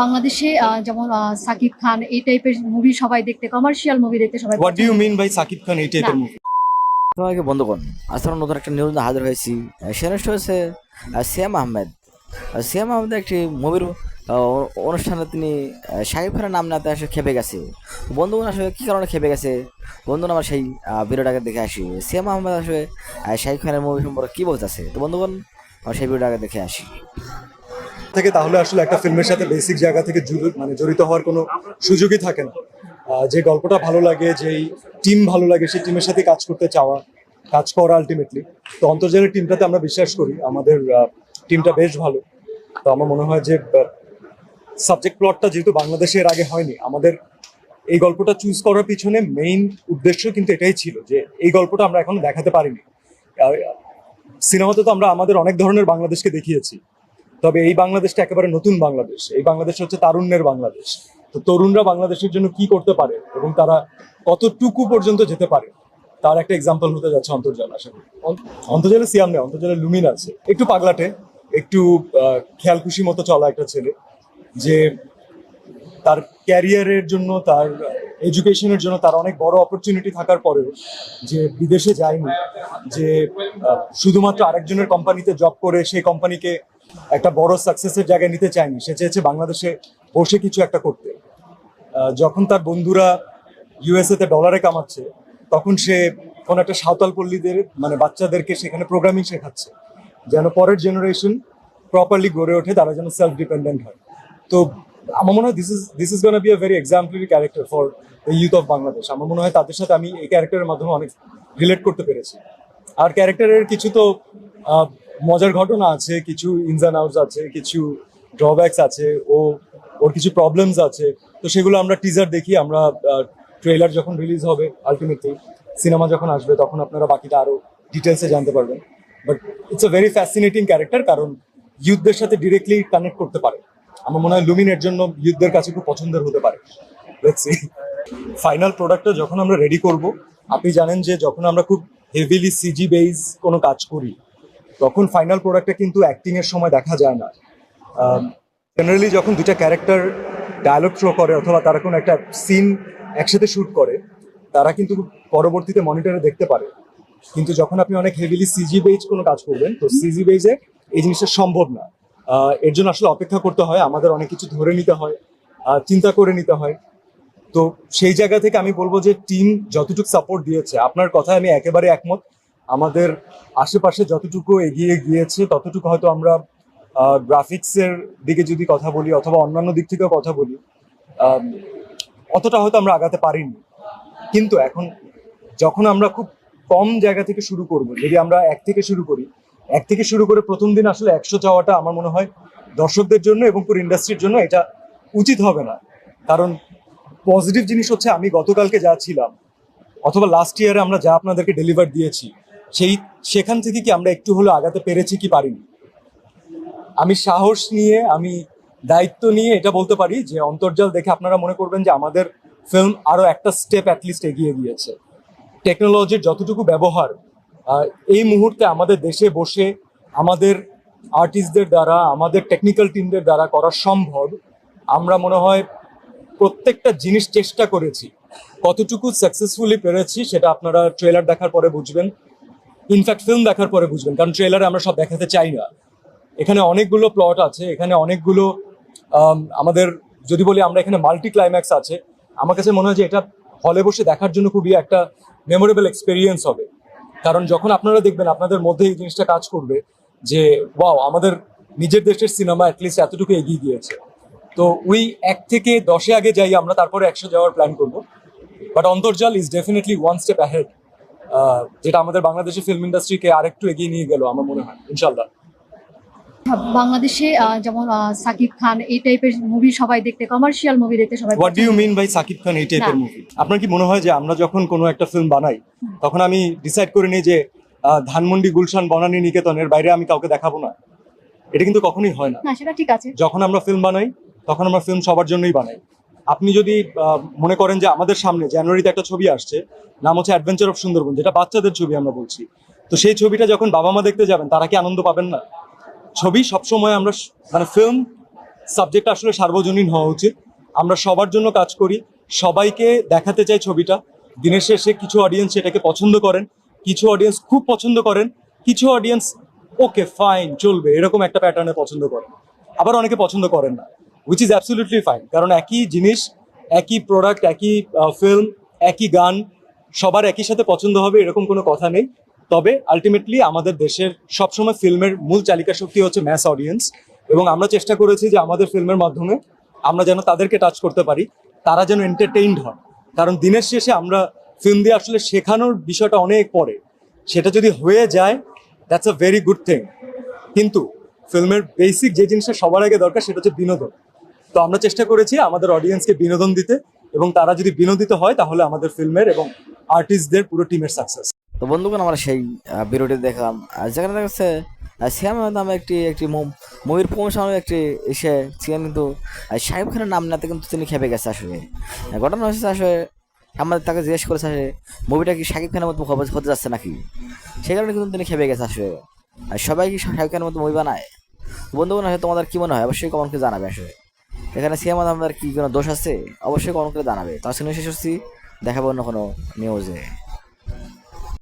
বাংলাদেশে যেমন সাকিব খান এই টাইপের মুভি সবাই দেখতে কমার্শিয়াল মুভি দেখতে সবাই what do you mean by Shakib Khan এই টাইপের মুভি সবাইকে বন্ধুগণ। আজ আমরা নতুন একটা নিউজ হাজির হয়েছি। সেনেষ্ট হয়েছে সিয়াম আহমেদ। আহ, সিয়াম আহমেদ একটি মুভির অনুষ্ঠানে তিনি আহ, খানের নাম নাতে আসে খেপে গেছে। বন্ধুগণ আসলে কী কারণে খেপে গেছে? বন্ধুগণ আমার সেই আহ, ভিডিওটাকে দেখে আসি। সিয়াম আহমেদ আসলে শাকিব খানের মুভি সম্পর্কে কী বলতেছে তো বন্ধুগণ আমরা সেই ভিডিওটাকে দেখে আসি। থেকে তাহলে আসলে একটা ফিল্মের সাথে বেসিক জায়গা থেকে মানে জড়িত হওয়ার কোনো সুযোগই থাকে না। যে গল্পটা ভালো লাগে, যেই টিম ভালো লাগে, সেই টিমের সাথে কাজ করতে চাওয়া, কাজ করা আলটিমেটলি তো অন্তর্জালের টিমটাতে আমরা বিশ্বাস করি, আমাদের টিমটা বেশ ভালো। তো আমার মনে হয় যে সাবজেক্ট প্লটটা যেহেতু বাংলাদেশের আগে হয়নি, আমাদের এই গল্পটা চুজ করার পিছনে মেইন উদ্দেশ্য কিন্তু এটাই ছিল যে, এই গল্পটা আমরা এখনও দেখাতে পারিনি। সিনেমাতে তো আমরা আমাদের অনেক ধরনের বাংলাদেশকে দেখিয়েছি। তবে এই বাংলাদেশটা একেবারে নতুন বাংলাদেশ। এই বাংলাদেশ হচ্ছে তারুণ্যের বাংলাদেশ। তো তরুণরা বাংলাদেশের জন্য কি করতে পারে এবং তারা কতটুকু পর্যন্ত যেতে পারে, তার একটা এক্সাম্পল হতে যাচ্ছে অন্তর্জাল করি। অন্তর্জালে সিয়াম নেই, অন্তর্জালে লুমিন আছে। একটু পাগলাটে, একটু খেয়াল খুশি মতো চলা একটা ছেলে, যে তার ক্যারিয়ারের জন্য, তার এডুকেশনের জন্য তার অনেক বড় অপরচুনিটি থাকার পরেও যে বিদেশে যায়নি, যে শুধুমাত্র আরেকজনের কোম্পানিতে জব করে সেই কোম্পানিকে একটা বড় সাকসেসের জায়গায় নিতে চায়নি। সে চেয়েছে বাংলাদেশে বসে কিছু একটা করতে। যখন তার বন্ধুরা ইউএসএ তে ডলারে কামাচ্ছে, তখন সে কোন একটা সাঁওতাল পল্লীদের মানে বাচ্চাদেরকে সেখানে প্রোগ্রামিং শেখাচ্ছে, যেন পরের জেনারেশন প্রপারলি গড়ে ওঠে, তারা যেন সেলফ ডিপেন্ডেন্ট হয়। তো আমার মনে হয় this is this is gonna be a very exemplary character for the youth of Bangladesh আমার মনে হয় তাদের সাথে আমি এই ক্যারেক্টারের মাধ্যমে অনেক রিলেট করতে পেরেছি। আর ক্যারেক্টারের কিছু তো মজার ঘটনা আছে, কিছু ইনস অ্যান্ড আউটস আছে, কিছু ড্রব্যাকস আছে, ও, ওর কিছু প্রবলেমস আছে। তো সেগুলো আমরা টিজার দেখি, আমরা ট্রেলার যখন রিলিজ হবে আলটিমেটলি সিনেমা যখন আসবে, তখন আপনারা বাকিটা আরও ডিটেলসে জানতে পারবেন। But it's a very fascinating character কারণ ইউথদের সাথে ডিরেক্টলি কানেক্ট করতে পারে। আমার মনে হয় লুমিনের জন্য ইউথদের কাছে খুব পছন্দের হতে পারে। ফাইনাল প্রোডাক্টটা যখন আমরা রেডি করব, আপনি জানেন যে যখন আমরা খুব হেভিলি সিজি বেস কোনো কাজ করি তখন ফাইনাল প্রোডাক্টটা কিন্তু অ্যাক্টিং এর সময় দেখা যায় না। জেনারেলি যখন দুটা ক্যারেক্টার ডায়ালগ থ্রো করে অথবা তারা কোনো একটা সিন একসাথে শুট করে, তারা কিন্তু পরবর্তীতে মনিটরে দেখতে পারে। কিন্তু যখন আপনি অনেক হেভিলি সিজি বেজ কোনো কাজ করবেন, তো সিজি বেজে এই জিনিসটা সম্ভব না। এর জন্য আসলে অপেক্ষা করতে হয়, আমাদের অনেক কিছু ধরে নিতে হয় চিন্তা করে নিতে হয়। তো সেই জায়গা থেকে আমি বলব যে টিম যতটুকু সাপোর্ট দিয়েছে, আপনার কথায় আমি একেবারে একমত। আমাদের আশেপাশে যতটুকু এগিয়ে গিয়েছে, ততটুকু হয়তো আমরা গ্রাফিক্সের দিকে যদি কথা বলি অথবা অন্যান্য দিক থেকেও কথা বলি অতটা হয়তো আমরা আগাতে পারিনি। কিন্তু এখন যখন আমরা খুব কম জায়গা থেকে শুরু করব, যদি আমরা এক থেকে শুরু করি, এক থেকে শুরু করে প্রথম দিন আসলে একশো যাওয়াটা আমার মনে হয় দর্শকদের জন্য এবং পুরো ইন্ডাস্ট্রির জন্য এটা উচিত হবে না। কারণ পজিটিভ জিনিস হচ্ছে আমি গতকালকে যা ছিলাম, অথবা লাস্ট ইয়ারে আমরা যা আপনাদেরকে ডেলিভার দিয়েছি সেই সেখান থেকে কি আমরা একটু হলেও আগাতে পেরেছি কি পারিনি? আমি সাহস নিয়ে, আমি দায়িত্ব নিয়ে এটা বলতে পারি যে অন্তর্জাল দেখে আপনারা মনে করবেন যে আমাদের ফিল্ম আরও একটা স্টেপ অ্যাটলিস্ট এগিয়ে গিয়েছে। টেকনোলজির যতটুকু ব্যবহার এই মুহূর্তে আমাদের দেশে বসে আমাদের আর্টিস্টদের দ্বারা, আমাদের টেকনিক্যাল টিমদের দ্বারা করা সম্ভব, আমরা মনে হয় প্রত্যেকটা জিনিস চেষ্টা করেছি। কতটুকু সাকসেসফুলি পেরেছি সেটা আপনারা ট্রেলার দেখার পরে বুঝবেন। ইনফ্যাক্ট ফিল্ম দেখার পরে বুঝবেন, কারণ ট্রেলারে আমরা সব দেখাতে চাই না। এখানে অনেকগুলো প্লট আছে, এখানে অনেকগুলো আমাদের, যদি বলি আমরা এখানে মাল্টি ক্লাইম্যাক্স আছে, আমার কাছে মনে হয় যে এটা হলে বসে দেখার জন্য খুবই একটা মেমোরেবল এক্সপিরিয়েন্স হবে। কারণ যখন আপনারা দেখবেন, আপনাদের মধ্যে এই জিনিসটা কাজ করবে যে ওয়াও আমাদের নিজের দেশের সিনেমা অ্যাটলিস্ট এতটুকু এগিয়ে গিয়েছে। তো ওই এক থেকে দশে আগে যাই আমরা, তারপরে একশো যাওয়ার প্ল্যান করব। But Antarjal is definitely one step ahead যেটা আমাদের বাংলাদেশের ফিল্ম ইন্ডাস্ট্রিকে আরেকটু এগিয়ে নিয়ে গেল আমার মনে হয় ইনশাল্লাহ বাংলাদেশে যেমন সাকিব খান এই টাইপের মুভি সবাই দেখতে কমার্শিয়াল মুভি দেখতে সবাই what do you mean by Shakib Khan এই টাইপের মুভি আপনার কি মনে হয় যে আমরা যখন কোনো একটা ফিল্ম বানাই তখন আমি ডিসাইড করে নিই যে আহ, ধানমন্ডি গুলশান বনানী নিকেতনের বাইরে আমি কাউকে দেখাবো না? এটা কিন্তু কখনোই হয় না। না সেটা ঠিক আছে। যখন আমরা ফিল্ম বানাই তখন আমরা ফিল্ম সবার জন্যই বানাই। আপনি যদি মনে করেন যে আমাদের সামনে জানুয়ারিতে একটা ছবি আসছে, নাম হচ্ছে অ্যাডভেঞ্চার অফ সুন্দরবন যেটা বাচ্চাদের ছবি আমরা বলছি। তো সেই ছবিটা যখন বাবা মা দেখতে যাবেন, তারা কি আনন্দ পাবেন না? ছবি সবসময় আমরা মানে ফিল্ম সাবজেক্ট আসলে সার্বজনীন হওয়া উচিত। আমরা সবার জন্য কাজ করি, সবাইকে দেখাতে চাই ছবিটা। দিনের শেষে কিছু অডিয়েন্স সেটাকে পছন্দ করেন, কিছু অডিয়েন্স খুব পছন্দ করেন, কিছু অডিয়েন্স ওকে ফাইন চলবে, এরকম একটা প্যাটার্নে পছন্দ করেন। আবার অনেকে পছন্দ করেন না। উইচ ইজ অ্যাবসলিউটলি ফাইন কারণ একই জিনিস, একই প্রোডাক্ট একই ফিল্ম একই গান, সবার একই সাথে পছন্দ হবে এরকম কোনো কথা নেই। তবে আলটিমেটলি আমাদের দেশের সবসময় ফিল্মের মূল চালিকা শক্তি হচ্ছে ম্যাস অডিয়েন্স এবং আমরা চেষ্টা করেছি যে আমাদের ফিল্মের মাধ্যমে আমরা যেন তাদেরকে টাচ করতে পারি, তারা যেন এন্টারটেইনড হয়। কারণ দিনের শেষে আমরা ফিল্ম দিয়ে আসলে শেখানোর বিষয়টা অনেক পরে। সেটা যদি হয়ে যায় that's a very good thing কিন্তু ফিল্মের বেসিক যে জিনিসটা সবার আগে দরকার, সেটা হচ্ছে বিনোদন। তো আমরা চেষ্টা করেছি আমাদের অডিয়েন্সকে বিনোদন দিতে এবং তারা যদি বিনোদিত হয় তাহলে আমাদের ফিল্মের এবং আর্টিস্টদের পুরো টিমের সাকসেস তো বন্ধুগণ, আমরা সেই ভিডিওটি দেখলাম। যেখানে দেখা সিয়াম নামে একটি একটি মুভির প্রমোশনের একটি এসে সিয়াম কিন্তু শাহিব খানের নাম নাতে কিন্তু তিনি খেপে গেছে আসলে। ঘটনা হয়েছে আসলে আমাদের তাকে জিজ্ঞেস করেছে আসলে মুভিটা কি শাকিব খানের মতো হতে যাচ্ছে নাকি? সেই কারণে কিন্তু তিনি খেপে গেছে আসলে। আর সবাই কি শাকিব খানের মতো মুভি বানায়? বন্ধুগণ, আসলে তোমাদের কি মনে হয়? অবশ্যই কমেন্ট করে জানাবে আসলে। এখানে সিয়াম আহমেদের কি কোনো দোষ আছে? অবশ্যই কমেন্ট করে জানাবে। তার সঙ্গে শেষ হচ্ছি দেখাবো অন্য কোনো নিউজে